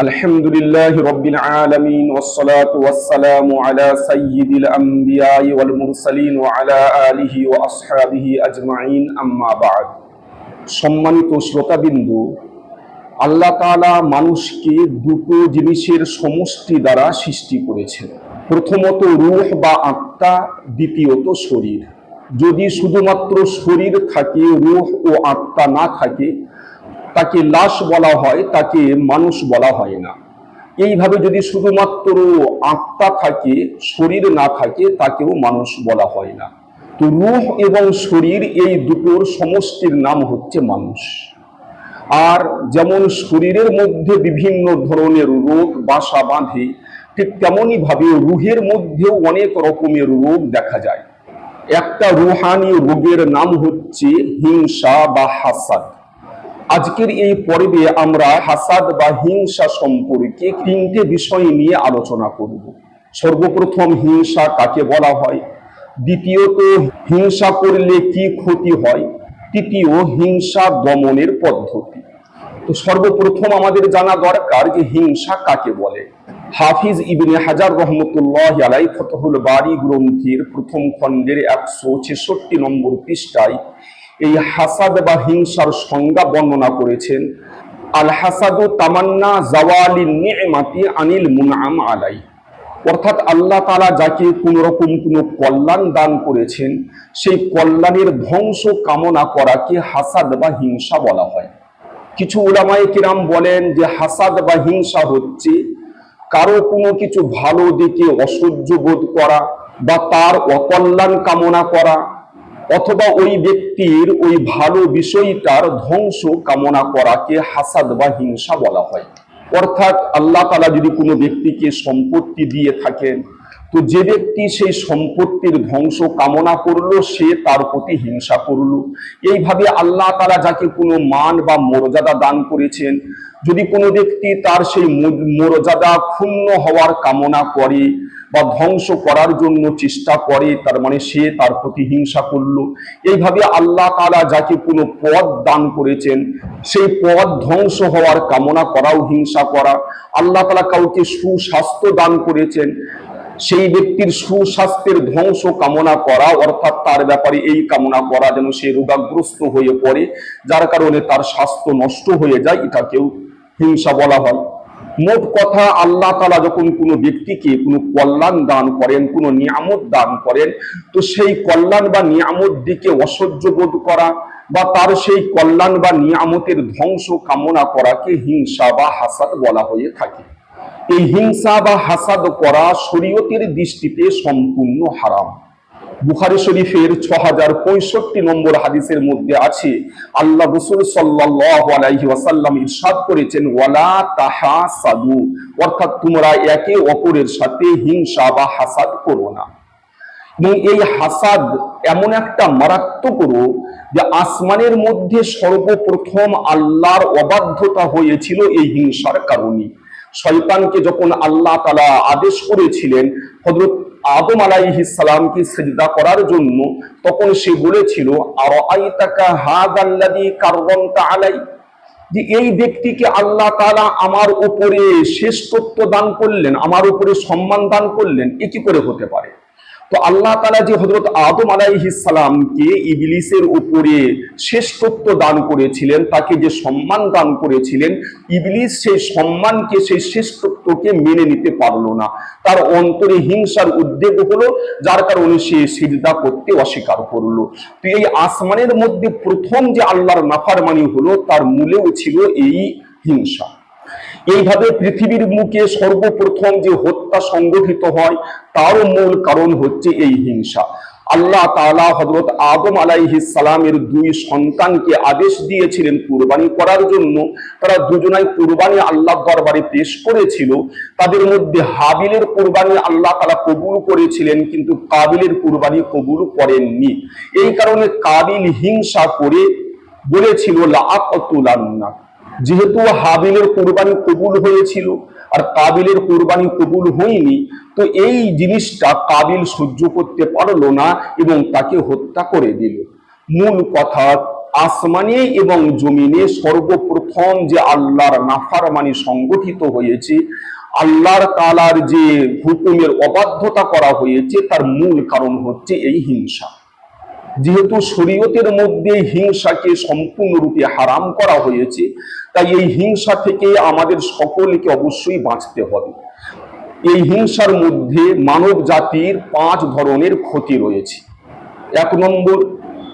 الحمد لله رب العالمين والصلاة والسلام على سيد الأنبياء والمرسلين وعلى آله وأصحابه أجمعين أما بعد সম্মানিত শ্রোতাবিন্দু আল্লাহ তাআলা মানুষকে দুটো জিনিসের সমষ্টি দ্বারা সৃষ্টি করেছেন প্রথমত রূহ বা আত্মা দ্বিতীয়ত শরীর যদি শুধুমাত্র শরীর থাকে রূহ ও আত্মা না থাকে তাকে লাশ বলা হয়, তাকে মানুষ বলা হয় না। এইভাবে যদি শুধুমাত্র আত্মা থাকে, শরীর না থাকে, তাকেও মানুষ বলা হয় না। তো রূহ এবং শরীর এই দুটোর সমষ্টির নাম হচ্ছে মানুষ। আর যেমন শরীরের মধ্যে বিভিন্ন ধরনের রোগ, বাসা বাঁধে, ঠিক তেমনই ভাবে রুহের মধ্যেও অনেক রকমের রোগ দেখা যায়। একটা রুহানি রোগের নাম হচ্ছে হিংসা বা হাসাদ। আজকের এই পর্বে আমরা হাসাদ বা হিংসা সম্পর্কে তিনটে বিষয় নিয়ে আলোচনা করব। সর্বপ্রথম হিংসা কাকে বলা হয়? দ্বিতীয়ত, হিংসা করলে কি ক্ষতি হয়? তৃতীয়, হিংসা দমনের পদ্ধতি। তো সর্বপ্রথম আমাদের জানা দরকার যে হিংসা কাকে বলে। হাফিজ ইবনে হাজার রহমতুল্লাহ আলাই ফতহুল বাড়ি গ্রন্থের প্রথম খণ্ডের একশো ছেষট্টি নম্বর পৃষ্ঠায় এই হাসাদ বা হিংসার সংজ্ঞা বর্ণনা করেছেন, আল হাসাদু তামান্না জাওয়ালি নিয়মাতি আনিল মুনআম আলাই। অর্থাৎ আল্লাহ তাআলা যাকে কোন রকম কোনো কল্যাণ দান করেছেন, সেই কল্যাণের ধ্বংস কামনা করাকে হাসাদ বা হিংসা বলা হয়। কিছু ওলামায়ে কিরাম বলেন যে হাসাদ বা হিংসা হচ্ছে কারও কোনো কিছু ভালো দিকে অসহ্য বোধ করা বা তার অকল্যাণ কামনা করা অথবা ওই ব্যক্তির ওই ভালো বিষয়টার ধ্বংস কামনা করাকে হাসাদ বা হিংসা বলা হয়। অর্থাৎ আল্লাহ তালা যদি কোনো ব্যক্তিকে সম্পত্তি দিয়ে থাকেন, তো যে ব্যক্তি সেই সম্পত্তির ধ্বংস কামনা করল, সে তার প্রতি হিংসা করল। এইভাবে আল্লাহ তালা যাকে কোনো মান বা মর্যাদা দান করেছেন, যদি কোনো ব্যক্তি তার সেই মর্যাদা ক্ষুণ্ণ হওয়ার কামনা করে বা ধ্বংস করার জন্য চেষ্টা করে, তার মানে সে তার প্রতি হিংসা করল। এইভাবে আল্লাহ তাআলা যাকে কোনো পদ দান করেছেন, সেই পদ ধ্বংস হওয়ার কামনা করাও হিংসা করা। আল্লাহ তাআলা কাউকে সুস্বাস্থ্য দান করেছেন, সেই ব্যক্তির সুস্বাস্থ্যের ধ্বংস কামনা করা, অর্থাৎ তার ব্যাপারে এই কামনা করা যেন সে রোগাগ্রস্ত হয়ে পড়ে। যার কারণে তার স্বাস্থ্য নষ্ট হয়ে যায় এটাকেও হিংসা বলা হয়। মোট কথা আল্লাহ তালা যখন কোনো ব্যক্তিকে কোনো কল্যাণ দান করেন, কোনো নিয়ামত দান করেন, তো সেই কল্যাণ বা নিয়ামত দিকে অসহ্য বোধ করা বা তার সেই কল্যাণ বা নিয়ামতের ধ্বংস কামনা করাকে হিংসা বা হাসাদ বলা হয়ে থাকে। এই হিংসা বা হাসাদ করা শরীয়তের দৃষ্টিতে সম্পূর্ণ হারাম। বুখারি শরীফের ছ হাজার পঁয়ষট্টি নম্বর হাদিসের মধ্যে আছে, আল্লাহ রসুল সাল্লাহ আলাইহি ইরশাদ করেছেন, ওয়ালা তাহা সাদু অর্থাৎ তোমরা একে অপরের সাথে হিংসা বা হাসাদ করো না। এই হাসাদ এমন একটা মারাত্মক রোগ যে আসমানের মধ্যে সর্বপ্রথম আল্লাহর অবাধ্যতা হয়েছিল এই হিংসার কারণে। শয়তানকে যখন আল্লাহ তালা আদেশ করেছিলেন হজরত আদম আলাইহ সালামকে সেজদা করার জন্য তখন সে বলেছিল আর আলাই? যে এই ব্যক্তিকে আল্লাহ তালা আমার উপরে শ্রেষ্ঠত্ব দান করলেন, আমার উপরে সম্মান দান করলেন, এ কি করে হতে পারে? তো আল্লাহ তালা যে হজরত আদম আলাইহিস সালামকে ইবলিসের উপরে শ্রেষ্ঠত্ব দান করেছিলেন, তাকে যে সম্মান দান করেছিলেন, ইবলিস সেই সম্মানকে, সেই শ্রেষ্ঠত্বকে মেনে নিতে পারল না। তার অন্তরে হিংসার উদ্বেগ হলো, যার কারণে সে সিজদা করতে অস্বীকার করল। তো এই আসমানের মধ্যে প্রথম যে আল্লাহর নাফারমানি হলো, তার মূলেও ছিল এই হিংসা। এইভাবে পৃথিবীর মুখে সর্বপ্রথম যে হত্যা সংগঠিত হয়, তারও মূল কারণ হচ্ছে এই হিংসা। আল্লাহ তাআলা হযরত আদম আলাইহিস সালামের দুই সন্তানকে আদেশ দিয়েছিলেন কুরবানি করার জন্য। তারা দুজনাই কুরবানি আল্লাহর দরবারে পেশ করেছিল। তাদের মধ্যে হাবিলের কুরবানি আল্লাহ তাআলা কবুল করেছিলেন, কিন্তু কাবিলের কুরবানি কবুল করেননি। এই কারণে কাবিল হিংসা করে বলেছিল লাআকাতুলান্না যেহেতু হাবিলের কোরবানি কবুল হয়েছিল আর কাবিলের কোরবানি কবুল হয়নি, তো এই জিনিসটা কাবিল সহ্য করতে পারল না এবং তাকে হত্যা করে দিল। মূল কথা, আসমানে এবং জমিনে সর্বপ্রথম যে আল্লাহর নাফার নাফারমানি সংগঠিত হয়েছে, আল্লাহর তালার যে হুকুমের অবাধ্যতা করা হয়েছে, তার মূল কারণ হচ্ছে এই হিংসা। যেহেতু শরীয়তের মধ্যে হিংসাকে সম্পূর্ণরূপে হারাম করা হয়েছে, তাই এই হিংসা থেকে আমাদের সকলকে অবশ্যই বাঁচতে হবে। এই হিংসার মধ্যে মানব জাতির পাঁচ ধরনের ক্ষতি রয়েছে। এক নম্বর,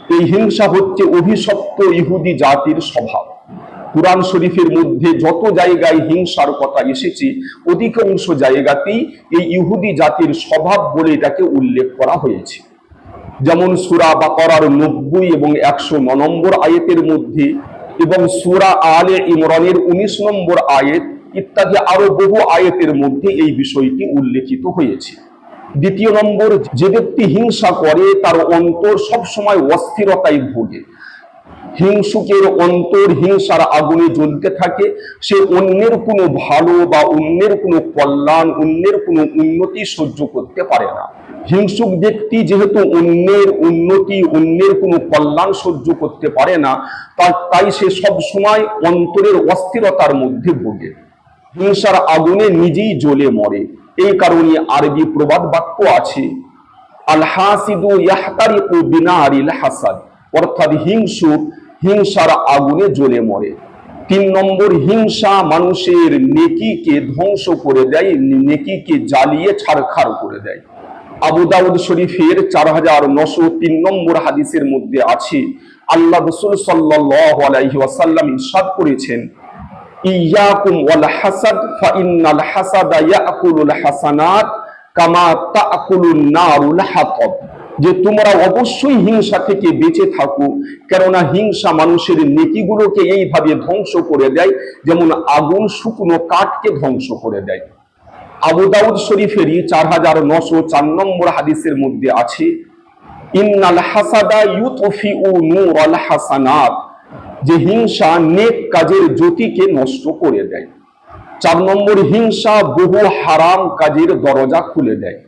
এই হিংসা হচ্ছে অভিশপ্ত ইহুদি জাতির স্বভাব। কুরআন শরীফের মধ্যে যত জায়গায় হিংসার কথা এসেছে, অধিকাংশ জায়গাতেই এই ইহুদি জাতির স্বভাব বলে এটাকে উল্লেখ করা হয়েছে। যেমন সুরা বা করার নব্বই এবং একশো নম্বর আয়েতের মধ্যে এবং সুরা আলে ইমরানের উনিশ নম্বর আয়েত ইত্যাদি আরও বহু আয়েতের মধ্যে এই বিষয়টি উল্লেখিত হয়েছে। দ্বিতীয় নম্বর, যে ব্যক্তি হিংসা করে তার অন্তর সবসময় অস্থিরতায় ভোগে। হিংসুকের অন্তর হিংসার আগুনে জ্বলতে থাকে। সে অন্যের কোনো ভালো বা অন্যের কোনো কল্যাণ, অন্যের কোনো উন্নতি সহ্য করতে পারে না। হিংসুক ব্যক্তি যেহেতু অন্যের উন্নতি, অন্যের কোনো কল্যাণ সহ্য করতে পারে না তাই সে সব সময় অন্তরের অস্থিরতার মধ্যে ভোগে। হিংসার আগুনে নিজেই জ্বলে মরে। এই কারণে আরবি প্রবাদ বাক্য আছে আল হাসিদু ইয়াহতারিকু বিনারিল হাসাদ। অর্থাৎ হিংসুক হিংসার আগুনে জ্বলে মরে। তিন নম্বর, হিংসা মানুষের নেকিকে ধ্বংস করে দেয়, নেকিকে জ্বালিয়ে ছাড়খাড় করে দেয়। আবু দাউদ শরীফের চার হাজার নশো তিন নম্বর হাদিসের মধ্যে আছে, আল্লাহ রসুল সাল্লাহ আলাইহি ওয়াসাল্লাম করেছেন, ইয়াকুম হাসাদ হাসাদা ইয়াকুলুল হাসানাত কামা তাকুলুন নারুল হাতব যে তোমরা অবশ্যই হিংসা থেকে বেঁচে থাকো। কেননা হিংসা মানুষের নেকিগুলোকে এইভাবে ধ্বংস করে দেয়, যেমন আগুন শুকনো কাঠকে ধ্বংস করে দেয়। আবু দাউদ শরীফেরই চার হাজার নশো চার নম্বর হাদিসের মধ্যে আছে, ইন্নাল হাসাদা ইউতফিউ নূরাল হাসানাত যে হিংসা নেক কাজের জ্যোতিকে নষ্ট করে দেয়। চার নম্বর, হিংসা বহু হারাম কাজের দরজা খুলে দেয়।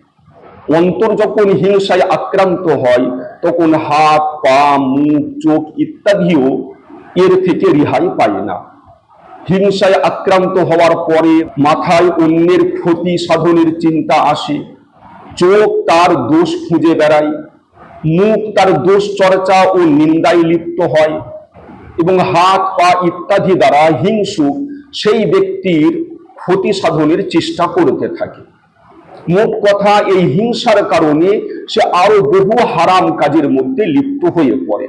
অন্তর যখন হিংসায় আক্রান্ত হয়, তখন হাত, পা, মুখ, চোখ ইত্যাদিও এর থেকে রেহাই পায় না। হিংসায় আক্রান্ত হওয়ার পরে মাথায় অন্যের ক্ষতি সাধনের চিন্তা আসে। চোখ তার দোষ খুঁজে বেড়ায়, মুখ তার দোষ চর্চা ও নিন্দায় লিপ্ত হয় এবং হাত, পা ইত্যাদি দ্বারা হিংসুক সেই ব্যক্তির ক্ষতি সাধনের চেষ্টা করতে থাকে। মোট কথা এই হিংসার কারণে সে আরও বহু হারাম কাজের মধ্যে লিপ্ত হয়ে পড়ে।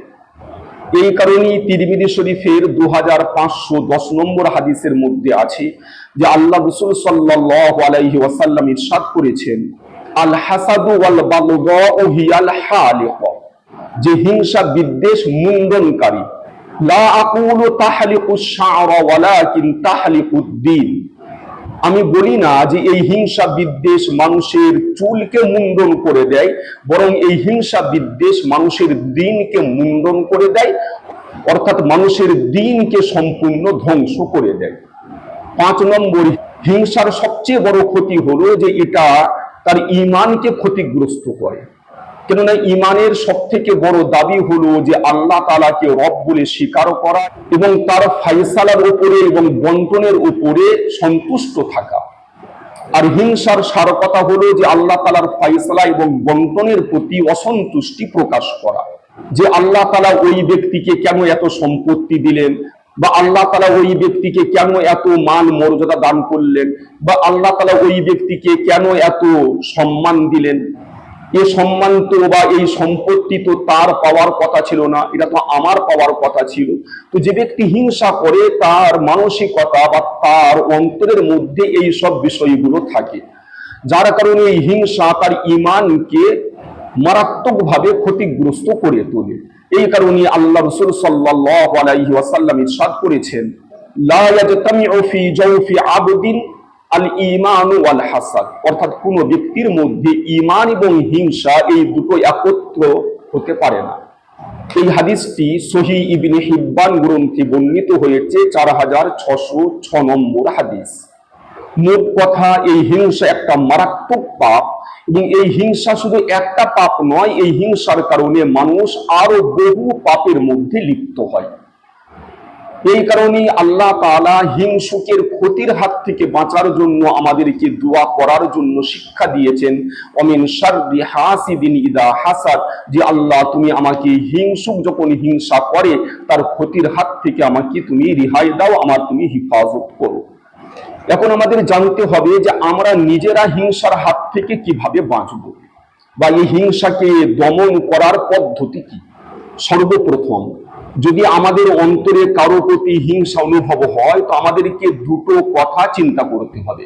এই কারণেই তিরমিদি শরীফের দু হাজার পাঁচশো দশ নম্বর হাদিসের মধ্যে আছে যে আল্লাহ রসুল সাল্লাহ আলাইহি ওয়াসাল্লাম ইরশাদ করেছেন, আল হাসাদু ওয়াল বাগদাউ হিয়াল হালিক যে হিংসা বিদ্বেষ মুন্ডনকারী, লা আকুলু তাহলিকু শা'রা ওয়ালাকিন তাহলিকুদ দ্বীন আমি বলি না যে এই হিংসা বিদ্বেষ মানুষের চুলকে মুন্ডন করে দেয়, বরং এই হিংসা বিদ্বেষ মানুষের দিনকে মুন্ডন করে দেয়, অর্থাৎ মানুষের দিনকে সম্পূর্ণ ধ্বংস করে দেয়। পাঁচ নম্বর, হিংসার সবচেয়ে বড় ক্ষতি হলো যে এটা তার ইমানকে ক্ষতিগ্রস্ত করে। কেননা ইমানের সব থেকে বড় দাবি হলো যে আল্লাহ তালাকে রব বলে স্বীকার করা এবং তার ফাইসালার উপরে এবং বন্টনের উপরে সন্তুষ্ট থাকা। আর হিংসার সার কথা হলো যে আল্লাহ তালার ফাইসলা এবং বন্টনের প্রতি অসন্তুষ্টি প্রকাশ করা। যে আল্লাহ তালা ওই ব্যক্তিকে কেন এত সম্পত্তি দিলেন বা আল্লাহ তালা ওই ব্যক্তিকে কেন এত মান মর্যাদা দান করলেন বা আল্লাহ তালা ওই ব্যক্তিকে কেন এত সম্মান দিলেন এ সম্মান তো বা এই সম্পত্তি তো তার পাওয়ার কথা ছিল না, এটা তো আমার পাওয়ার কথা ছিল। তো যে ব্যক্তি হিংসা করে, তার মানসিকতা বা তার অন্তরের মধ্যে এই সব বিষয়গুলো থাকে। যার কারণে এই হিংসা তার ইমানকে মারাত্মকভাবে ক্ষতিগ্রস্ত করে তোলে। এই কারণে আল্লাহ রসুল সাল্লাহ আলাইহি ওয়াসাল্লাম করেছেন আবদিন আল ইমান ওয়াল হাসাদ অর্থাৎ কোন ব্যক্তির মধ্যে ইমান এবং হিংসা এই দুটো একত্র হতে পারে না। এই হাদিসটি সহি ইবনে হিব্বান গ্রন্থে বর্ণিত হয়েছে, চার হাজার ছশো ছ নম্বর হাদিস। মোট কথা, এই হিংসা একটা মারাত্মক পাপ এবং এই হিংসা শুধু একটা পাপ নয়, এই হিংসার কারণে মানুষ আরও বহু পাপের মধ্যে লিপ্ত হয়। এই কারণেই আল্লাহ তাআলা হিংসুকের ক্ষতির হাত থেকে বাঁচার জন্য আমাদেরকে দোয়া করার জন্য শিক্ষা দিয়েছেন। অমিন শাররি হাসিদিন ইদা হাসাদ, যে আল্লাহ তুমি আমাকে হিংসুক যখন হিংসা করে, তার ক্ষতির হাত থেকে আমাকে তুমি রিহাই দাও, আমার তুমি হিফাজত করো। এখন আমাদের জানতে হবে যে আমরা নিজেরা হিংসার হাত থেকে কীভাবে বাঁচব বা এই হিংসাকে দমন করার পদ্ধতি কি? সর্বপ্রথম যদি আমাদের অন্তরে কারও প্রতি হিংসা অনুভব হয়, তো আমাদেরকে দুটো কথা চিন্তা করতে হবে।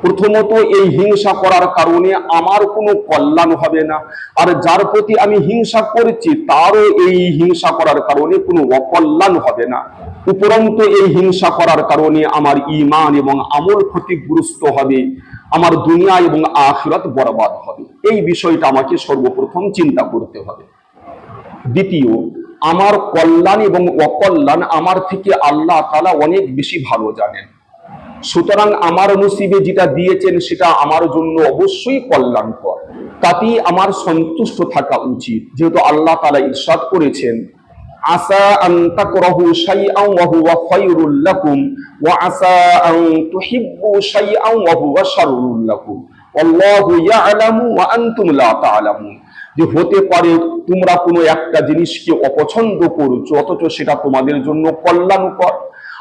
প্রথমত, এই হিংসা করার কারণে আমার কোনো কল্যাণ হবে না। আর যার প্রতি আমি হিংসা করছি, তারও এই হিংসা করার কারণে কোনো অকল্যাণ হবে না। উপরন্ত, এই হিংসা করার কারণে আমার ইমান এবং আমল ক্ষতিগ্রস্ত হবে, আমার দুনিয়া এবং আখিরাত বরবাদ হবে। এই বিষয়টা আমাকে সর্বপ্রথম চিন্তা করতে হবে। দ্বিতীয় আমার কল্যাণ এবং অকল্যাণ আমার থেকে আল্লাহ তালা অনেক বেশি ভালো জানেন। সুতরাং আমার নসিবে যেটা দিয়েছেন সেটা আমার জন্য অবশ্যই কল্যাণকর। তাতেই আমার সন্তুষ্ট থাকা উচিত। যেহেতু আল্লাহ তালা ইরশাদ করেছেন আসা আনতুম যে হতে পারে তোমরা কোনো একটা জিনিসকে অপছন্দ করছ, অথচ সেটা তোমাদের জন্য কল্যাণকর।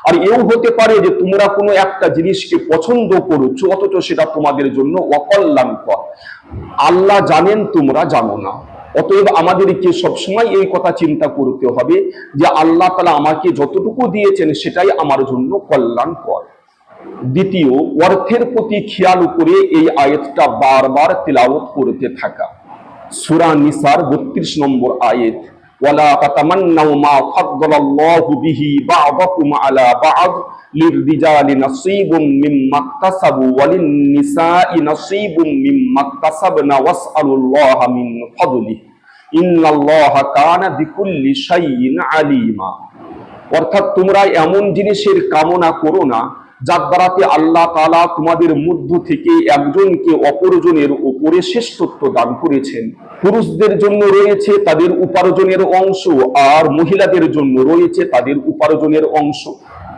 আর এও হতে পারে যে তোমরা কোনো একটা জিনিসকে পছন্দ করছ, অথচ সেটা তোমাদের জন্য অকল্যাণকর। আল্লাহ জানেন তোমরা জানো না। অতএব আমাদেরকে সবসময় এই কথা চিন্তা করতে হবে যে আল্লাহ তালা আমাকে যতটুকু দিয়েছেন সেটাই আমার জন্য কল্যাণকর। দ্বিতীয়, অর্থের প্রতি খেয়াল করে এই আয়াতটা বারবার তেলাওয়াত করতে থাকা। সূরা নিসার 32 নম্বর আয়েত, ওয়ালা আলা কানা আলিমা। অর্থাৎ তোমরা এমন জিনিসের কামনা করো না যার দ্বারাতে আল্লাহ তালা তোমাদের মধ্য থেকে একজনকে অপরজনের উপরে শ্রেষ্ঠত্ব দান করেছেন। পুরুষদের জন্য রয়েছে তাদের উপার্জনের অংশ আর মহিলাদের জন্য রয়েছে তাদের উপার্জনের অংশ।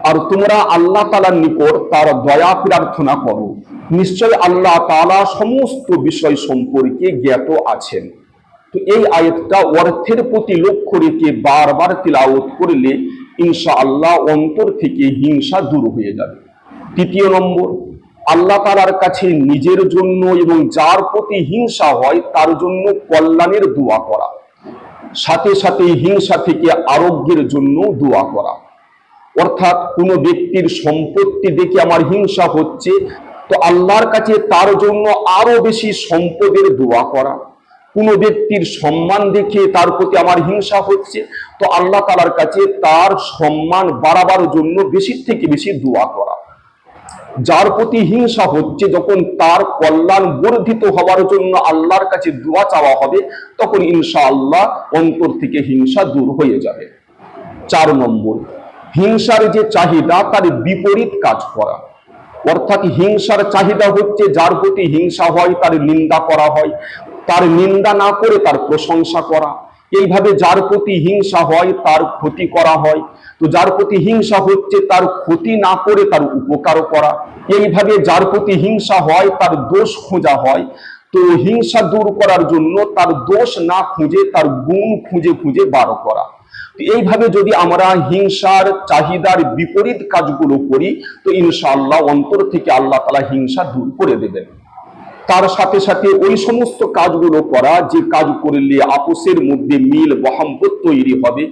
আর তোমরা আল্লাহ তাআলার নিকট তার দয়া প্রার্থনা করো। নিশ্চয় আল্লাহ তালা সমস্ত বিষয় সম্পর্কে জ্ঞাত আছেন। তো এই আয়াতটা অর্থের প্রতি লক্ষ্য রেখে বারবার তিলাওয়াত করলে ইনশা আল্লাহ অন্তর থেকে হিংসা দূর হয়ে যাবে। তৃতীয় নম্বর, আল্লাহ তালার কাছে নিজের জন্য এবং যার প্রতি হিংসা হয়, তার জন্য কল্যাণের দোয়া করা। সাথে সাথে হিংসা থেকে আরোগ্যের জন্য দোয়া করা। অর্থাৎ কোনো ব্যক্তির সম্পত্তি দেখে আমার হিংসা হচ্ছে, তো আল্লাহর কাছে তার জন্য আরও বেশি সম্পদের দোয়া করা। কোনো ব্যক্তির সম্মান দেখে তার প্রতি আমার হিংসা হচ্ছে, তো আল্লাহ তালার কাছে তার সম্মান বাড়াবার জন্য বেশি থেকে বেশি দোয়া করা। যার প্রতি হিংসা হচ্ছে, যখন তার কল্যাণ বর্ধিত হওয়ার জন্য আল্লাহর কাছে দোয়া চাওয়া হবে, তখন ইনশা আল্লাহ অন্তর থেকে হিংসা দূর হয়ে যাবে। চার নম্বর, হিংসার যে চাহিদা, তার বিপরীত কাজ করা। অর্থাৎ হিংসার চাহিদা হচ্ছে, যার প্রতি হিংসা হয়, তার নিন্দা করা হয়। তার নিন্দা না করে তার প্রশংসা করা। এইভাবে যার প্রতি হিংসা হয়, তার ক্ষতি করা হয়। তো যার প্রতি হিংসা হচ্ছে, তার ক্ষতি না করে তার উপকার করা। এইভাবে যার প্রতি হিংসা হয়, তার দোষ খোঁজা হয়। তো হিংসা দূর করার জন্য তার দোষ না খুঁজে, তার গুণ খুঁজে খুঁজে বার করা। এইভাবে যদি আমরা হিংসার চাহিদার বিপরীত কাজগুলো করি, তো ইনশাআল্লাহ অন্তর থেকে আল্লাহ তালা হিংসা দূর করে দেবেন। তার সাথে সাথে ওই সমস্ত কাজগুলো করা, যে কাজ করলে আপোষের মধ্যে মিল মহাম্মত তৈরি হবে।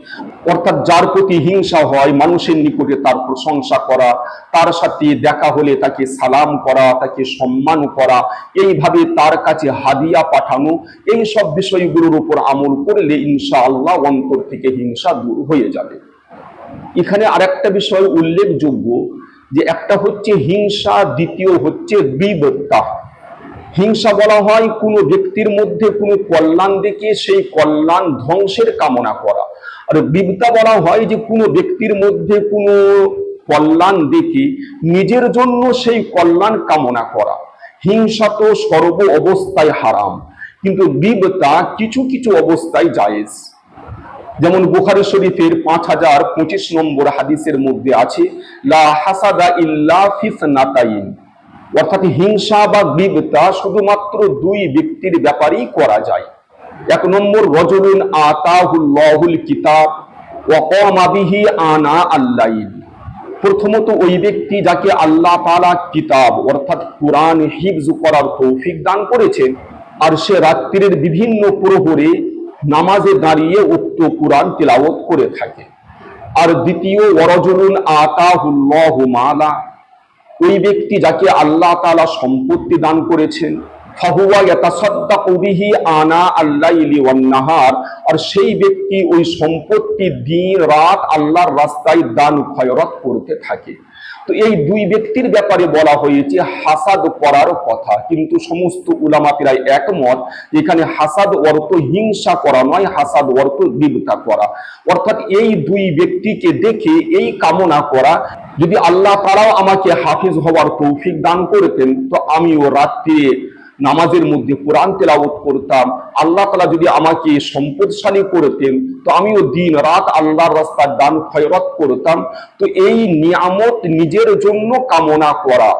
অর্থাৎ যার প্রতি হিংসা হয়, মানুষের নিকটে তার প্রশংসা করা, তার সাথে দেখা হলে তাকে সালাম করা, তাকে সম্মান করা, এইভাবে তার কাছে হাদিয়া পাঠানো এই সব বিষয়গুলোর উপর আমল করলে ইনশাআল্লাহ অন্তর থেকে হিংসা দূর হয়ে যাবে। এখানে আরেকটা বিষয় উল্লেখযোগ্য, যে একটা হচ্ছে হিংসা, দ্বিতীয় হচ্ছে বিবত্তা হিংসা বলা হয়, কোনো ব্যক্তির মধ্যে কোনো কল্যাণ দেখে সেই কল্যাণ ধ্বংসের কামনা করা। আর বিদ্যা বলা হয় যে, কোনো ব্যক্তির মধ্যে কোনো কল্যাণ দেখে নিজের জন্য সেই কল্যাণ কামনা করা। হিংসা তো সর্ব অবস্থায় হারাম, কিন্তু বিবতা কিছু কিছু অবস্থায় জায়েজ। যেমন বুখারি শরীফের পাঁচ হাজার পঁচিশ নম্বর হাদিসের মধ্যে আছে, লা হাসাদা ইল্লা ফিসনাতাইন অর্থাৎ হিংসা বা বিবতা শুধুমাত্র দুই ব্যক্তির ব্যাপারেই করা যায়। এক নম্বর, রজলুন আতাহুল্লাহুল কিতাব ওয়াকামা আনা আল্লাইল। প্রথমত ওই ব্যক্তি যাকে আল্লাহ তাআলা কিতাব অর্থাৎ কোরআন হিফজ করার তৌফিক দান করেছেন আর সে রাত্রির বিভিন্ন প্রহরে নামাজে দাঁড়িয়ে উক্ত কোরআন তিলাওয়াত করে থাকে। আর দ্বিতীয় ওয়ারজুলুন আতাহুল্লাহু মালা। ওই ব্যক্তি যাকে আল্লাহ তালা সম্পত্তি দান করেছেন আনা ওয়ান আর সেই ব্যক্তি ওই সম্পত্তি রাত আল্লাহর রাস্তায় দান করতে থাকে। তো এই দুই ব্যক্তির ব্যাপারে বলা হয়েছে, হাসাদ করার কথা। কিন্তু সমস্ত উলামাতিরাই একমত, এখানে হাসাদ অর্থ হিংসা করা নয়, হাসাদ অর্থ বিবতা করা। অর্থাৎ এই দুই ব্যক্তিকে দেখে এই কামনা করা যদি আল্লাহ তারাও আমাকে হাফিজ হওয়ার তৌফিক দান করতেন, তো আমিও রাত্রে নামাজের মধ্যে কোরআন তেলাবত করতাম। আল্লাহ তালা যদি আমাকে সম্পদশালী করতেন, তো আমিও দিন রাত আল্লাহর রাস্তার দান খয়রত করতাম। তো এই নিয়ামত নিজের জন্য কামনা করা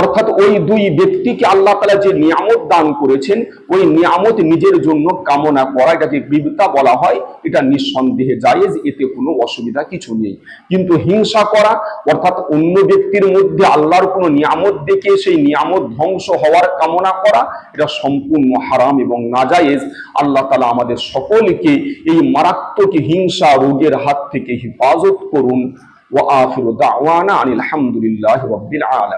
অর্থাৎ ওই দুই ব্যক্তিকে আল্লাহ তালা যে নিয়ামত দান করেছেন, ওই নিয়ামত নিজের জন্য কামনা করা, এটা যে বিবতা বলা হয়, এটা নিঃসন্দেহে জায়েজ, এতে কোনো অসুবিধা কিছু নেই। কিন্তু হিংসা করা, অর্থাৎ অন্য ব্যক্তির মধ্যে আল্লাহর কোনো নিয়ামত দেখে সেই নিয়ামত ধ্বংস হওয়ার কামনা করা, এটা সম্পূর্ণ হারাম এবং নাজায়েজ। আল্লাহ তালা আমাদের সকলকে এই মারাত্মক হিংসা রোগের হাত থেকে হেফাজত করুন। ওয়া আখিরু দাওয়ানা আনিল হামদুলিল্লাহি রাব্বিল আলামিন।